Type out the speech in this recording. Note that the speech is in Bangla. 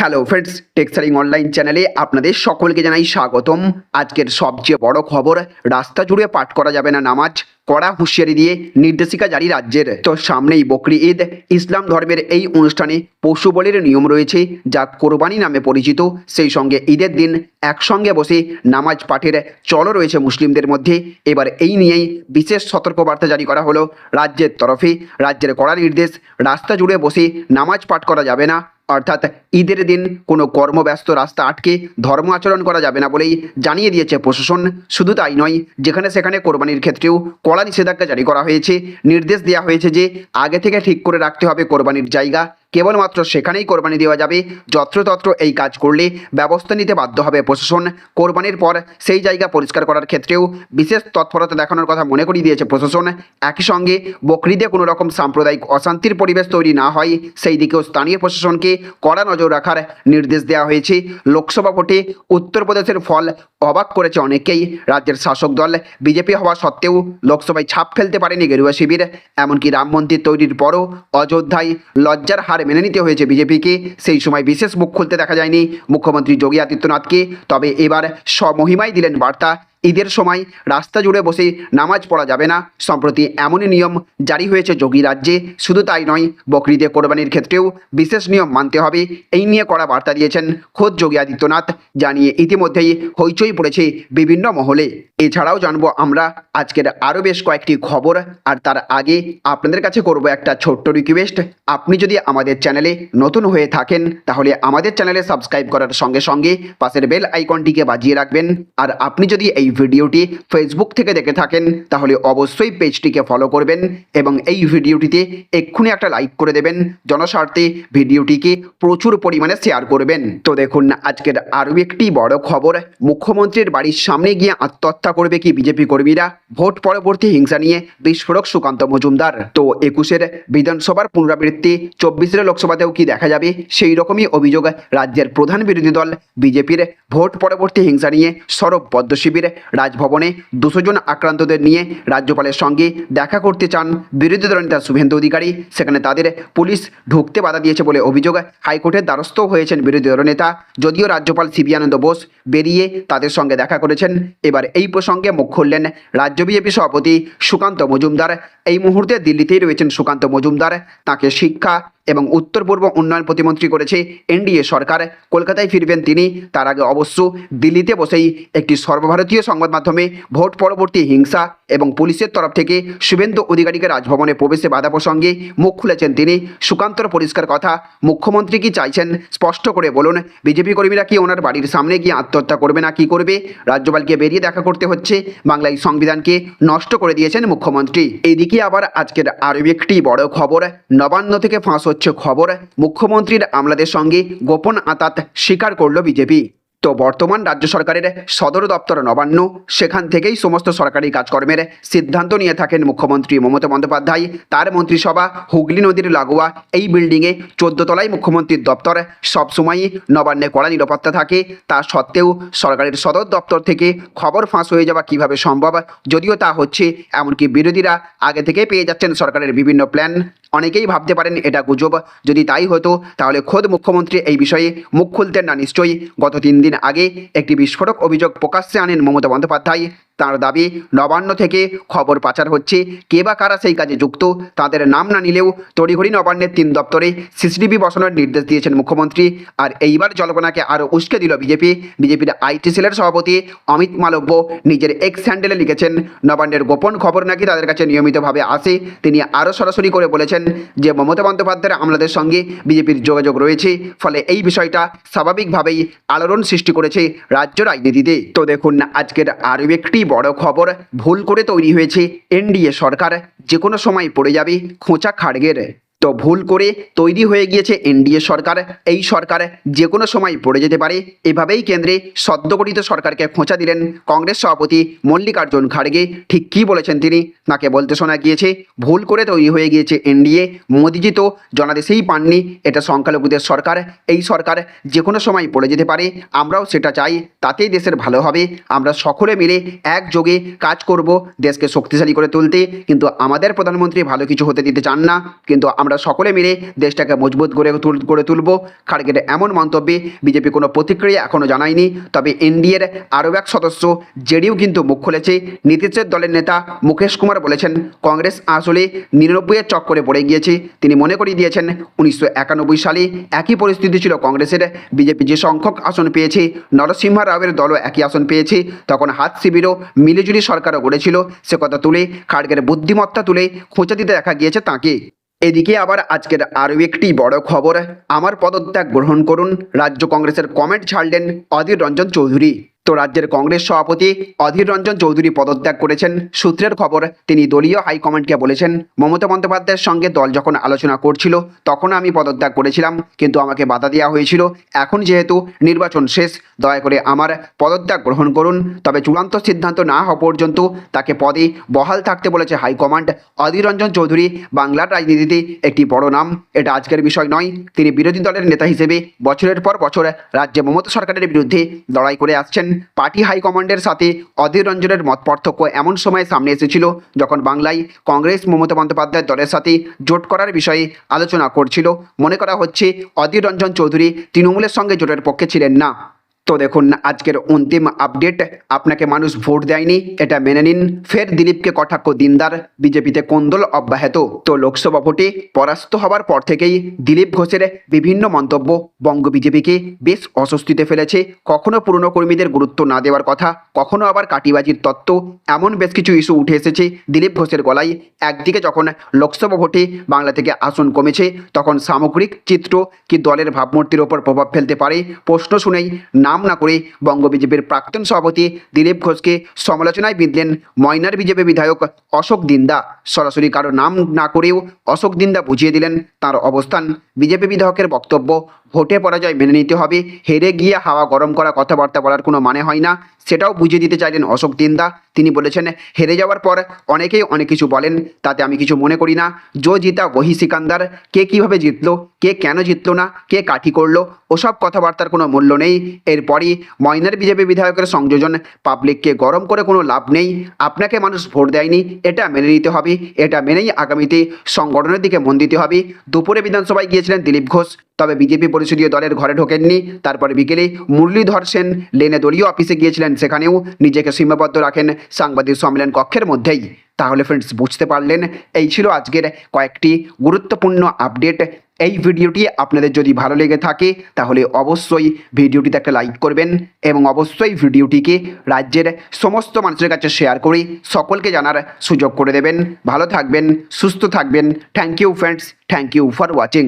হ্যালো ফ্রেন্ডস টেক্সারিং অনলাইন চ্যানেলে আপনাদের সকলকে জানাই স্বাগতম। আজকের সবচেয়ে বড় খবর, রাস্তা জুড়ে পাঠ করা যাবে না নামাজ, কড়া হুঁশিয়ারি দিয়ে নির্দেশিকা জারি রাজ্যের। তো সামনেই বকরি ঈদ, ইসলাম ধর্মের এই অনুষ্ঠানে পশু বলির নিয়ম রয়েছে, যা কোরবানি নামে পরিচিত। সেই সঙ্গে ঈদের দিন একসঙ্গে বসে নামাজ পাঠের চলও রয়েছে মুসলিমদের মধ্যে। এবার এই নিয়েই বিশেষ সতর্কবার্তা জারি করা হলো রাজ্যের তরফে। রাজ্যের কড়া নির্দেশ, রাস্তা জুড়ে বসে নামাজ পাঠ করা যাবে না। অর্থাৎ ঈদের দিন কোনো কর্মব্যস্ত রাস্তা আটকে ধর্ম আচরণ করা যাবে না বলেই জানিয়ে দিয়েছে প্রশাসন। শুধু তাই নয়, যেখানে সেখানে কোরবানির ক্ষেত্রেও কড়া নিষেধাজ্ঞা জারি করা হয়েছে। নির্দেশ দেওয়া হয়েছে যে আগে থেকে ঠিক করে রাখতে হবে কোরবানির জায়গা। কেবলমাত্র সেখানেই কোরবানি দেওয়া যাবে। যত্রতত্র এই কাজ করলে ব্যবস্থা নিতে বাধ্য হবে প্রশাসন। কোরবানির পর সেই জায়গা পরিষ্কার করার ক্ষেত্রেও বিশেষ তৎপরতা দেখানোর কথা মনে করিয়ে দিয়েছে প্রশাসন। একই সঙ্গে বকরিদে কোনো রকম সাম্প্রদায়িক অশান্তির পরিবেশ তৈরি না হয়, সেই দিকেও স্থানীয় প্রশাসনকে কড়া নজর রাখার নির্দেশ দেওয়া হয়েছে। লোকসভা ভোটে উত্তরপ্রদেশের ফল অবাক করেছে অনেকেই। রাজ্যের শাসক দল বিজেপি হওয়া সত্ত্বেও লোকসভায় ছাপ ফেলতে পারেনি গেরুয়া শিবির। এমনকি রাম মন্দির তৈরির পরও অযোধ্যায় লজ্জার হার মেনে নিতে হয়েছে বিজেপিকে সেই সময় বিশেষ মুখ খুলতে দেখা যায়নি। মুখ্যমন্ত্রী যোগী আদিত্যনাথকে। তবে এবার স্বমহিমায় দিলেন বার্তা। ঈদের সময় রাস্তা জুড়ে বসে নামাজ পড়া যাবে না। সম্প্রতি এমনই নিয়ম জারি হয়েছে যোগী রাজ্যে। শুধু তাই নয়, বকরিদে কোরবানির ক্ষেত্রেও বিশেষ নিয়ম মানতে হবে। এই নিয়ে কড়া বার্তা দিয়েছেন খোদ যোগী আদিত্যনাথ, জানিয়ে ইতিমধ্যেই হইচই পড়েছে বিভিন্ন মহলে। এছাড়াও জানব আমরা আজকের আরও বেশ কয়েকটি খবর, আর তার আগে আপনাদের কাছে করব একটা ছোট্ট রিকোয়েস্ট আপনি যদি আমাদের চ্যানেলে নতুন হয়ে থাকেন, তাহলে আমাদের চ্যানেলে সাবস্ক্রাইব করার সঙ্গে সঙ্গে পাশের বেল আইকনটিকে বাজিয়ে রাখবেন। আর আপনি যদি এই ভিডিওটি ফেসবুক থেকে দেখে থাকেন, তাহলে অবশ্যই পেজটিকে ফলো করবেন এবং এই ভিডিওটিতে এক্ষুনি একটা লাইক করে দেবেন। জনস্বার্থে ভিডিওটিকে প্রচুর পরিমাণে শেয়ার করবেন। তো দেখুন, আজকের আরও একটি বড় খবর। মুখ্যমন্ত্রীর বাড়ির সামনে গিয়ে আত্মহত্যা করবে কি বিজেপি কর্মীরা? ভোট পরবর্তী হিংসা নিয়ে বিস্ফোরক সুকান্ত মজুমদার। তো একুশের বিধানসভার পুনরাবৃত্তি, চব্বিশের লোকসভাতেও কি দেখা যাবে? সেই রকমই অভিযোগ রাজ্যের প্রধান বিরোধী দল বিজেপির। ভোট পরবর্তী হিংসা নিয়ে সরব পদ্ম শিবির রাজভবনে দুশো জন আক্রান্তদের নিয়ে রাজ্যপালের সঙ্গে দেখা করতে চান বিরোধী দলনেতা শুভেন্দু অধিকারী। সেখানে তাদের পুলিশ ঢুকতে বাধা দিয়েছে বলে অভিযোগ হাইকোর্টের দ্বারস্থ হয়েছেন বিরোধী দলনেতা যদিও রাজ্যপাল সিবি আনন্দ বোস বেরিয়ে তাদের সঙ্গে দেখা করেছেন, এবার এই প্রসঙ্গে মুখ খুললেন রাজ্য বিজেপি সভাপতি সুকান্ত মজুমদার। এই মুহূর্তে দিল্লিতেই রয়েছেন সুকান্ত মজুমদার। তাকে শিক্ষা এবং উত্তর পূর্ব উন্নয়ন প্রতিমন্ত্রী করেছে এনডিএ সরকার। কলকাতায় ফিরবেন তিনি। তার আগে অবশ্য দিল্লিতে বসেই একটি সর্বভারতীয় সংবাদ মাধ্যমে ভোট পরবর্তী হিংসা এবং পুলিশের তরফ থেকে শুভেন্দু অধিকারীকে রাজভবনে প্রবেশে বাধা প্রসঙ্গে মুখ খুলেছেন তিনি। সুকান্তর পরিষ্কার কথা, মুখ্যমন্ত্রী কি চাইছেন স্পষ্ট করে বলুন। বিজেপি কর্মীরা কি ওনার বাড়ির সামনে গিয়ে আত্মহত্যা করবে না কি করবে? রাজ্যপালকে বেরিয়ে দেখা করতে হচ্ছে। বাংলায় সংবিধানকে নষ্ট করে দিয়েছেন মুখ্যমন্ত্রী। এইদিকে আবার আজকের আরও একটি বড় খবর। নবান্ন থেকে ফাঁস হচ্ছে খবর মুখ্যমন্ত্রীর আমলাদের সঙ্গে গোপন আতাত স্বীকার করল বিজেপি। তো বর্তমান রাজ্য সরকারের সদর দপ্তর নবান্ন, সেখান থেকেই সমস্ত সরকারি কাজকর্মের সিদ্ধান্ত নিয়ে থাকেন মুখ্যমন্ত্রী মমতা বন্দ্যোপাধ্যায়। তার মন্ত্রিসভা, হুগলি নদীর লাগোয়া, এই বিল্ডিংয়ে তলায় মুখ্যমন্ত্রীর দপ্তর। সবসময়ই নবান্নে কড়া নিরাপত্তা থাকে। তা সত্ত্বেও সরকারের সদর দপ্তর থেকে খবর ফাঁস হয়ে যাওয়া কীভাবে সম্ভব? যদিও তা হচ্ছে, এমনকি বিরোধীরা আগে থেকে পেয়ে যাচ্ছেন সরকারের বিভিন্ন প্ল্যান অনেকেই ভাবতে পারেন এটা গুজব। যদি তাই হতো, তাহলে খোদ মুখ্যমন্ত্রী এই বিষয়ে মুখ খুলতেন না নিশ্চয়ই। গত তিন দিন আগে একটি বিস্ফোরক অভিযোগ প্রকাশ্যে আনেন মমতা বন্দ্যোপাধ্যায়। তার দাবি, নবান্ন থেকে খবর পাচার হচ্ছে। কে বা কারা সেই কাজে যুক্ত, তাদের নাম না নিলেও তড়িঘড়ি নবান্নের তিন দপ্তরে সিসিটিভি বসানোর নির্দেশ দিয়েছেন মুখ্যমন্ত্রী। আর এইবার জল্পনাকে আরও উস্কে দিল বিজেপি। বিজেপির আইটি সেলের সভাপতি অমিত মালব্য নিজের এক্স হ্যান্ডেলে লিখেছেন, নবান্নের গোপন খবর নাকি তাদের কাছে নিয়মিতভাবে আসে? তিনি আরও সরাসরি করে বলেছেন যে, মমতা বন্দ্যোপাধ্যায়ের আমলাদের সঙ্গে বিজেপির যোগাযোগ রয়েছে। ফলে এই বিষয়টা স্বাভাবিকভাবেই আলোড়ন সৃষ্টি করেছে রাজ্য রাজনীতিতে। তো দেখুন, আজকের আরও একটি বড় খবর, ভুল করে তৈরি হয়েছে এনডিএ সরকার। যে কোনো সময় পড়ে যাবে খোঁচা খাড়গের। তো ভুল করে তৈরি হয়ে গিয়েছে এনডিএ সরকার। এই সরকার যে কোনো সময় পড়ে যেতে পারে। এভাবেই কেন্দ্রে সদ্যগঠিত সরকারকে খোঁচা দিলেন কংগ্রেস সভাপতি মল্লিকার্জুন খাড়গে। ঠিক কী বলেছেন তিনি? তাকে বলতে শোনা গিয়েছে, ভুল করে তৈরি হয়ে গিয়েছে এনডিএ। মোদিজি তো জনাদেশেই পাননি, এটা সংখ্যালঘুদের সরকার। এই সরকার যে কোনো সময় পড়ে যেতে পারে, আমরাও সেটা চাই, তাতেই দেশের ভালো হবে। আমরা সকলে মিলে একযোগে কাজ করব দেশকে শক্তিশালী করে তুলতে। কিন্তু আমাদের প্রধানমন্ত্রী ভালো কিছু হতে দিতে চান না। কিন্তু আমরা আমরা সকলে মিলে দেশটাকে মজবুত করে গড়ে তুলব। খাড়গের এমন মন্তব্যে বিজেপি কোনো প্রতিক্রিয়া এখনও জানায়নি। তবে এনডিএর আরও এক সদস্য জেডিও কিন্তু মুখ খুলেছে। নীতিশের দলের নেতা মুকেশ কুমার বলেছেন, কংগ্রেস আসলে নিরানব্বইয়ের চক্করে পড়ে গিয়েছে। তিনি মনে করিয়ে দিয়েছেন, উনিশশো একানব্বই সালে একই পরিস্থিতি ছিল কংগ্রেসের। বিজেপি যে সংখ্যক আসন পেয়েছে, নরসিংহ রাওয়ের দলও একই আসন পেয়েছে। তখন হাত শিবিরও মিলিজুলি সরকারও গড়েছিল। সে কথা তুলে খাড়গের বুদ্ধিমত্তা তুলে খোঁচা দিতে দেখা গিয়েছে তাঁকে। এদিকে আবার আজকের আরও একটি বড় খবর। আমার পদত্যাগ গ্রহণ করুন। রাজ্য কংগ্রেসের কমেন্ট ছাড়লেন অধীর রঞ্জন চৌধুরী। তো রাজ্যের কংগ্রেস সভাপতি অধীর রঞ্জন চৌধুরী পদত্যাগ করেছেন। সূত্রের খবর, তিনি দলীয় হাইকমান্ডকে বলেছেন, মমতা বন্দ্যোপাধ্যায়ের সঙ্গে দল যখন আলোচনা করছিল, তখন আমি পদত্যাগ করেছিলাম, কিন্তু আমাকে বাধা দেওয়া হয়েছিল। এখন যেহেতু নির্বাচন শেষ, দয়া করে আমার পদত্যাগ গ্রহণ করুন। তবে চূড়ান্ত সিদ্ধান্ত না হওয়া পর্যন্ত তাকে পদে বহাল থাকতে বলেছে হাইকমান্ড অধীর রঞ্জন চৌধুরী, বাংলার রাজনীতিতে একটি বড় নাম। এটা আজকের বিষয় নয়। তিনি বিরোধী দলের নেতা হিসেবে বছরের পর বছর রাজ্যে মমতা সরকারের বিরুদ্ধে লড়াই করে আসছেন। পার্টি হাইকমান্ডের সাথে অধীর রঞ্জনের মত পার্থক্য এমন সময় সামনে এসেছিল যখন বাংলায় কংগ্রেস মমতা বন্দ্যোপাধ্যায়ের দলের সাথে জোট করার বিষয়ে আলোচনা করছিল। মনে করা হচ্ছে অধীর রঞ্জন চৌধুরী তৃণমূলের সঙ্গে জোটের পক্ষে ছিলেন না। তো দেখুন, আজকের অন্তিম আপডেট আপনাকে মানুষ ভোট দেয়নি, এটা মেনে নিন। ফের দিলীপকে কটাক্ষ দিনদার, বিজেপিতে কোন্দল অব্যাহত। তো লোকসভা ভোটে পরাস্ত হবার পর থেকেই দিলীপ ঘোষের বিভিন্ন মন্তব্য বঙ্গ বিজেপিকে বেশ অস্বস্তিতে ফেলেছে। কখনো পুরনো কর্মীদের গুরুত্ব না দেওয়ার কথা, কখনো আবার কাটিবাজির তত্ত্ব, এমন বেশ কিছু ইস্যু উঠে এসেছে দিলীপ ঘোষের গলায়। একদিকে যখন লোকসভা ভোটে বাংলা থেকে আসন কমেছে, তখন সামগ্রিক চিত্র কি দলের ভাবমূর্তির ওপর প্রভাব ফেলতে পারে? প্রশ্ন শুনেই নাম না করে বঙ্গ বিজেপির প্রাক্তন সভাপতি দিলীপ ঘোষকে সমালোচনায় বিঁধলেন ময়নার বিজেপি বিধায়ক অশোক দিন্দা। সরাসরি কারও নাম না করেও অশোক দিন্দা বুঝিয়ে দিলেন তার অবস্থান। বিজেপি বিধায়কের বক্তব্য ভোটে পরাজয় মেনে নিতে হবে। হেরে গিয়ে হাওয়া গরম করা কথাবার্তা বলার কোনো মানে হয় না। সেটাও বুঝিয়ে দিতে চাইলেন অশোক দিন্দা। তিনি বলেছেন, হেরে যাওয়ার পর অনেকেই অনেক কিছু বলেন, তাতে আমি কিছু মনে করি না। জো জিতা, ওহি সিকান্দার। কে কীভাবে জিতলো, কে কেন জিতলো না, কে কাঠি করল, ওসব কথাবার্তার কোনো মূল্য নেই। এরপরই ময়নার বিজেপি বিধায়কের সংযোজন, পাবলিককে গরম করে কোনো লাভ নেই। আপনাকে মানুষ ভোট দেয়নি, এটা মেনে নিতে হবে। এটা মেনেই আগামীতে সংগঠনের দিকে মন দিতে হবে। দুপুরে বিধানসভায় গিয়েছিলেন দিলীপ ঘোষ। তবে বিজেপি পরিষদীয় দলের ঘরে ঢোকেননি। তারপরে বিকেলে মুরলীধর সেন লেনে দলীয় অফিসে গিয়েছিলেন। সেখানেও নিজেকে সীমাবদ্ধ রাখেন সাংবাদিক সম্মেলন কক্ষের মধ্যেই। তাহলে ফ্রেন্ডস বুঝতে পারলেন, এই ছিল আজকের কয়েকটি গুরুত্বপূর্ণ আপডেট এই ভিডিওটি আপনাদের যদি ভালো লেগে থাকে, তাহলে অবশ্যই ভিডিওটিতে একটা লাইক করবেন এবং অবশ্যই ভিডিওটিকে রাজ্যের সমস্ত মানুষের কাছে শেয়ার করে সকলকে জানার সুযোগ করে দেবেন। ভালো থাকবেন, সুস্থ থাকবেন। Thank you friends thank you for watching